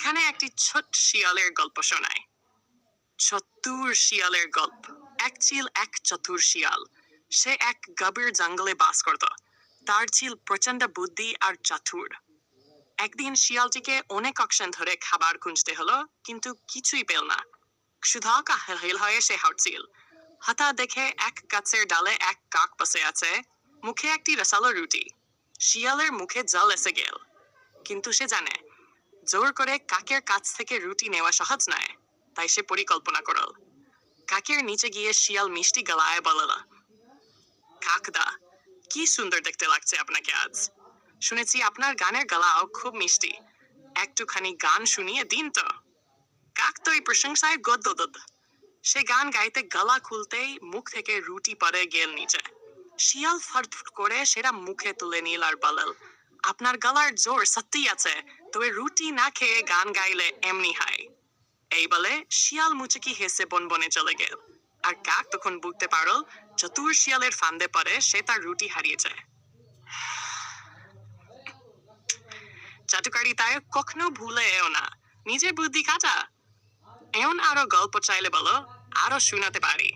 এখানে একটি ছোট শিয়ালের গল্প শোনায় চতুর শিয়ালের গল্প। এক ছিল এক চতুর শিয়াল। সে এক গভীর জঙ্গলে বাস করত। তার ছিল প্রচণ্ড বুদ্ধি আর চাতুর। একদিন শিয়ালটিকে অনেক অকশন ধরে খাবার খুঁজতে হলো, কিন্তু কিছুই পেল না। সুধা কাহিল হয়ে সে হাঁটছিল। হঠাৎ দেখে এক গাছের ডালে এক কাক বসে আছে। মুখে একটি রসালো রুটি। শিয়ালের মুখে জল এসে গেল। কিন্তু সে জানে জোর করে কাকের কাছ থেকে রুটি নেওয়া সহজ নয়, তাই সে পরিকল্পনা করল। কাকের নিচে গিয়ে শিয়াল মিষ্টি গলায় বলল, কাকদা, কি সুন্দর দেখতে লাগছে আপনাকে আজ। শুনেছি আপনার গানের গলাও খুব মিষ্টি। একটুখানি গান শুনিয়ে দিন তো। কাক তো এই প্রশংসায় গদ্যদদ সে গান গাইতে গলা খুলতেই মুখ থেকে রুটি পড়ে গেল নিচে। শিয়াল ফটফট করে সেটা মুখে তুলে নিল আর বলল, আপনার গলার জোর সত্যি আছে। তবে রুটি না খেয়ে গান গাইলে এমনি হয় এই বলে শিয়াল মুচকি হেসে বন বনে চলে গেল। আর কাক তখন বুঝতে পারল চতুর শিয়ালের ফান্দে পরে সে তার রুটি হারিয়েছে চাটুকারি তাই কখনো ভুলে এও না। নিজের বুদ্ধি কাটা। এমন আরও গল্প চাইলে বলো, আরও শোনাতে পারি।